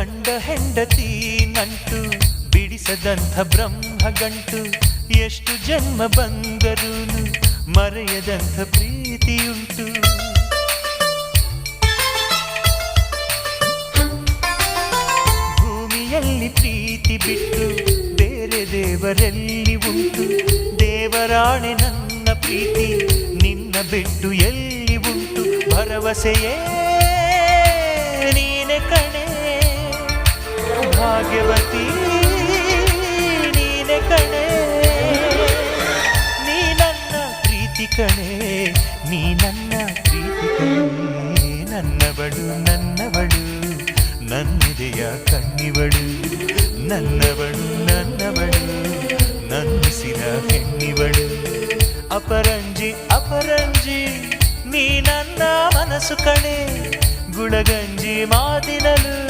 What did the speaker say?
ಗಂಡ ಹೆಂಡತಿ ನಂಟು, ಬಿಡಿಸದಂಥ ಬ್ರಹ್ಮ ಗಂಟು, ಎಷ್ಟು ಜನ್ಮ ಬಂದರೂನು ಮರೆಯದಂಥ ಪ್ರೀತಿಯುಂಟು. ಭೂಮಿಯಲ್ಲಿ ಪ್ರೀತಿ ಬಿಟ್ಟು ಬೇರೆ ದೇವರಲ್ಲಿ ಉಂಟು. ದೇವರಾಣೆ ನನ್ನ ಪ್ರೀತಿ ನಿನ್ನ ಬಿಟ್ಟು ಎಲ್ಲಿ ಉಂಟು? ಭರವಸೆಯೇ ಭಾಗ್ಯವತಿ, ನೀನೆ ಕಣೆ. ನೀ ನನ್ನ ಪ್ರೀತಿ ಕಣೆ, ನೀ ನನ್ನ ಪ್ರೀತಿ ಕಣೆ. ನನ್ನವಳು ನನ್ನವಳು, ನನ್ನಿದೆಯ ಕಣ್ಣಿವಳು. ನನ್ನವಳು ನನ್ನವಳು, ನನ್ನಿಸಿದ ಹೆಣ್ಣಿವಳು. ಅಪರಂಜಿ ಅಪರಂಜಿ, ನೀ ನನ್ನ ಮನಸ್ಸು ಕಣೆ. ಗುಳಗಂಜಿ ಮಾತಿನಲು